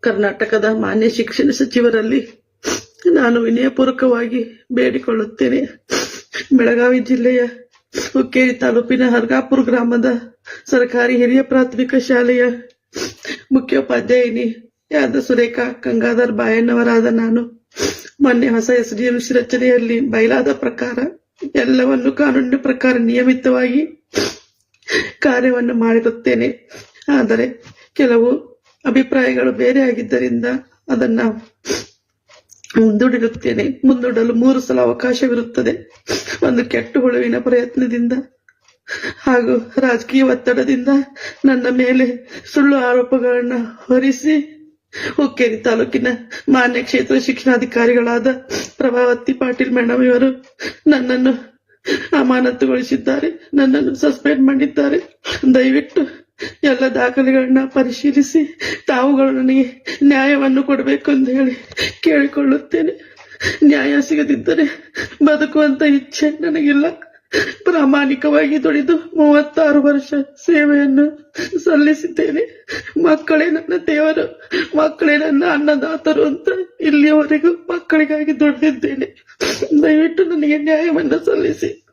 ಕರ್ನಾಟಕದ ಮಾನ್ಯ ಶಿಕ್ಷಣ ಸಚಿವರಲ್ಲಿ ನಾನು ವಿನಯಪೂರ್ವಕವಾಗಿ ಬೇಡಿಕೊಳ್ಳುತ್ತೇನೆ. ಬೆಳಗಾವಿ ಜಿಲ್ಲೆಯ ಹುಕ್ಕೇರಿ ತಾಲೂಕಿನ ಹರ್ಗಾಪುರ ಗ್ರಾಮದ ಸರ್ಕಾರಿ ಹಿರಿಯ ಪ್ರಾಥಮಿಕ ಶಾಲೆಯ ಮುಖ್ಯೋಪಾಧ್ಯಾಯಿನಿ ಯಾದ ಸುರೇಖಾ ಗಂಗಾಧರ್ ಬಾಯಣ್ಣವರಾದ ನಾನು. ಮೊನ್ನೆ ಹೊಸ ಎಸ್ ಡಿ ಎಂಸಿ ರಚನೆಯಲ್ಲಿ ಬಯಲಾದ ಪ್ರಕಾರ ಎಲ್ಲವನ್ನು ಕಾನೂನಿನ ಪ್ರಕಾರ ನಿಯಮಿತವಾಗಿ ಕಾರ್ಯವನ್ನು ಮಾಡಿರುತ್ತೇನೆ. ಆದರೆ ಕೆಲವು ಅಭಿಪ್ರಾಯಗಳು ಬೇರೆ ಆಗಿದ್ದರಿಂದ ಅದನ್ನ ಮುಂದೂಡಿರುತ್ತೇನೆ. ಮುಂದೂಡಲು ಮೂರು ಸಲ ಅವಕಾಶವಿರುತ್ತದೆ. ಒಂದು ಕೆಟ್ಟ ಹುಳುವಿನ ಪ್ರಯತ್ನದಿಂದ ಹಾಗೂ ರಾಜಕೀಯ ಒತ್ತಡದಿಂದ ನನ್ನ ಮೇಲೆ ಸುಳ್ಳು ಆರೋಪಗಳನ್ನು ಹೊರಿಸಿ ಹುಕ್ಕೇರಿ ತಾಲೂಕಿನ ಮಾನ್ಯ ಕ್ಷೇತ್ರ ಶಿಕ್ಷಣಾಧಿಕಾರಿಗಳಾದ ಪ್ರಭಾವತಿ ಪಾಟೀಲ್ ಮೇಡಮ್ ಇವರು ನನ್ನನ್ನು ಅಮಾನತುಗೊಳಿಸಿದ್ದಾರೆ. ನನ್ನನ್ನು ಸಸ್ಪೆಂಡ್ ಮಾಡಿದ್ದಾರೆ. ದಯವಿಟ್ಟು ಎಲ್ಲ ದಾಖಲೆಗಳನ್ನ ಪರಿಶೀಲಿಸಿ, ತಾವುಗಳು ನನಗೆ ನ್ಯಾಯವನ್ನು ಕೊಡಬೇಕು ಅಂತ ಹೇಳಿ ಕೇಳಿಕೊಳ್ಳುತ್ತೇನೆ. ನ್ಯಾಯ ಸಿಗದಿದ್ದರೆ ಬದುಕುವಂತ ಇಚ್ಛೆ ನನಗಿಲ್ಲ. ಪ್ರಾಮಾಣಿಕವಾಗಿ ದುಡಿದು ಮೂವತ್ತಾರು ವರ್ಷ ಸೇವೆಯನ್ನು ಸಲ್ಲಿಸಿದ್ದೇನೆ. ಮಕ್ಕಳೇ ನನ್ನ ದೇವರು, ಮಕ್ಕಳೇ ನನ್ನ ಅನ್ನದಾತರು ಅಂತ ಇಲ್ಲಿಯವರೆಗೂ ಮಕ್ಕಳಿಗಾಗಿ ದುಡಿದಿದ್ದೇನೆ. ದಯವಿಟ್ಟು ನನಗೆ ನ್ಯಾಯವನ್ನು ಸಲ್ಲಿಸಿ.